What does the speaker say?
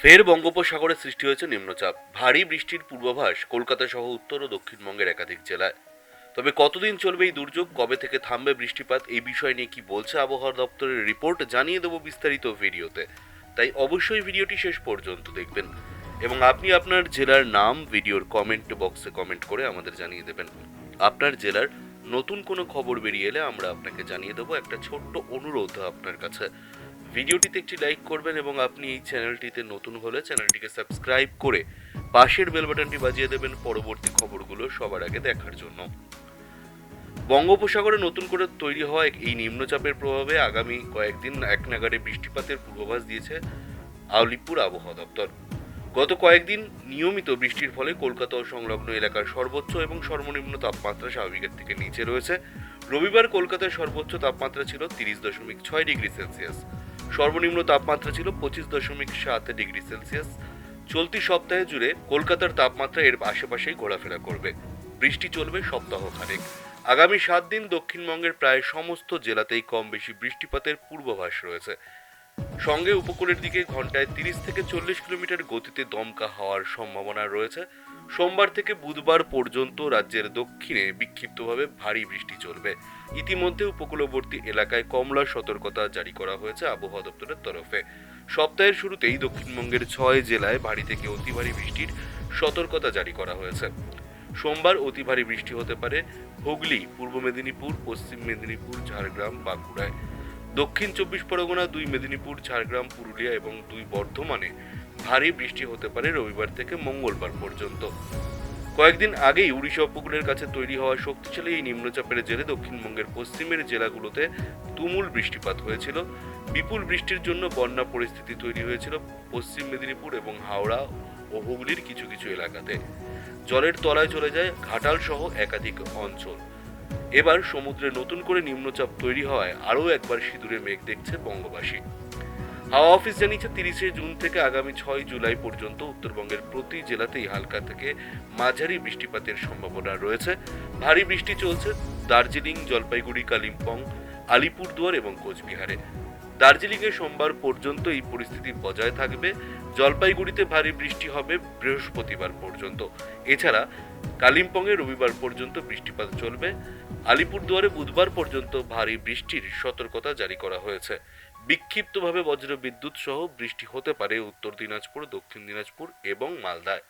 ফের বঙ্গোপসাগরে সৃষ্টি হয়েছে নিম্নচাপ। ভারী বৃষ্টির পূর্বাভাস কলকাতা সহ উত্তর ও দক্ষিণবঙ্গের একাধিক জেলায়। তবে কতদিন চলবে এই দুর্যোগ, কবে থেকে থামবে বৃষ্টিপাত, এই বিষয় নিয়ে কি বলছে আবহাওয়া দপ্তরের রিপোর্ট জানিয়ে দেবো বিস্তারিত ভিডিওতে। তাই অবশ্যই ভিডিওটি শেষ পর্যন্ত দেখবেন এবং আপনি আপনার জেলার নাম ভিডিওর কমেন্ট বক্সে কমেন্ট করে আমাদের জানিয়ে দেবেন। আপনার জেলার নতুন কোনো খবর বেরিয়ে এলে আমরা আপনাকে জানিয়ে দেবো একটা ছোট্ট অনুরোধ আপনার কাছে। ভিডিওটিতে একটি লাইক করবেন এবং আপনি এই চ্যানেলটিতে নতুন হলে চ্যানেলটিকে সাবস্ক্রাইব করে পাশের বেল বাটনটি বাজিয়ে দেবেন পরবর্তী খবরগুলো সবার আগে দেখার জন্য। বঙ্গোপসাগরে নতুন করে তৈরি হওয়া এই নিম্নচাপের প্রভাবে আগামী কয়েকদিন এক নাগারে বৃষ্টিপাতের পূর্বাভাস দিয়েছে আলিপুর আবহাওয়া দপ্তর। গত কয়েকদিন নিয়মিত বৃষ্টির ফলে কলকাতা ও সংলগ্ন এলাকার সর্বোচ্চ এবং সর্বনিম্ন তাপমাত্রা স্বাভাবিকের থেকে নিচে রয়েছে। রবিবার কলকাতার সর্বোচ্চ তাপমাত্রা ছিল তিরিশ দশমিক ছয় ডিগ্রি সেলসিয়াস। সর্বনিম্ন তাপমাত্রা ছিল পঁচিশ দশমিক সাত ডিগ্রি সেলসিয়াস। চলতি সপ্তাহে জুড়ে কলকাতার তাপমাত্রা এর আশেপাশেই ঘোরাফেরা করবে। বৃষ্টি চলবে সপ্তাহ খানেক আগামী সাত দিন দক্ষিণবঙ্গের প্রায় সমস্ত জেলাতেই কম বেশি বৃষ্টিপাতের পূর্বাভাস রয়েছে। সঙ্গে উপকূলের দিকে ঘন্টায় তিরিশ থেকে চল্লিশ কিলোমিটার গতিতে দমকা হওয়ার সম্ভাবনা রয়েছে। সোমবার থেকে বুধবার পর্যন্ত রাজ্যের দক্ষিণে বিক্ষিপ্তভাবে ভারী বৃষ্টি চলবে। ইতিমধ্যে উপকূলবর্তী এলাকায় কমলা সতর্কতা জারি করা হয়েছে আবহাওয়া দপ্তরের তরফে। সপ্তাহের শুরুতেই দক্ষিণবঙ্গের ছয় জেলায় ভারী থেকে অতি ভারী বৃষ্টির সতর্কতা জারি করা হয়েছে। সোমবার অতি ভারী বৃষ্টি হতে পারে হুগলি, পূর্ব মেদিনীপুর, পশ্চিম মেদিনীপুর, ঝাড়গ্রাম, বাঁকুড়ায়। দক্ষিণ চব্বিশ পরগনা, দুই মেদিনীপুর, ঝাড়গ্রাম, পুরুলিয়া এবং দুই বর্ধমানে ভারী বৃষ্টি হতে পারে রবিবার থেকে মঙ্গলবার পর্যন্ত। কয়েকদিন আগেই উড়িষ্যা উপকূলের কাছে তৈরি হওয়া শক্তিশালী এই নিম্নচাপের জেরে দক্ষিণবঙ্গের পশ্চিমের জেলাগুলোতে তুমুল বৃষ্টিপাত হয়েছিল। বিপুল বৃষ্টির জন্য বন্যা পরিস্থিতি তৈরি হয়েছিল পশ্চিম মেদিনীপুর এবং হাওড়া ও হুগলির কিছু কিছু এলাকাতে। জলের তলায় চলে যায় ঘাটাল সহ একাধিক অঞ্চল। এবার সমুদ্রে নতুন করে নিম্নচাপ তৈরি হওয়ায় আরও একবার সিঁদুরে মেঘ দেখছে বঙ্গবাসী। হাওয়া অফিস জানিয়েছে তিরিশে জুন থেকে আগামী ছয় জুলাই পর্যন্ত উত্তরবঙ্গের প্রতি জেলাতেই হালকা থেকে মাঝারি বৃষ্টিপাতের সম্ভাবনা রয়েছে। ভারী বৃষ্টি চলছে দার্জিলিং, জলপাইগুড়ি, কালিম্পং, আলিপুরদুয়ার এবং কোচবিহারে। দার্জিলিংয়ে সোমবার পর্যন্ত এই পরিস্থিতি বজায় থাকবে। জলপাইগুড়িতে ভারী বৃষ্টি হবে বৃহস্পতিবার পর্যন্ত। এছাড়া কালিম্পংয়ে রবিবার পর্যন্ত বৃষ্টিপাত চলবে। আলিপুরদুয়ারে বুধবার পর্যন্ত ভারী বৃষ্টির সতর্কতা জারি করা হয়েছে। বিক্ষিপ্তভাবে বজ্রবিদ্যুৎ সহ বৃষ্টি হতে পারে উত্তর দিনাজপুর, দক্ষিণ দিনাজপুর এবং মালদায়।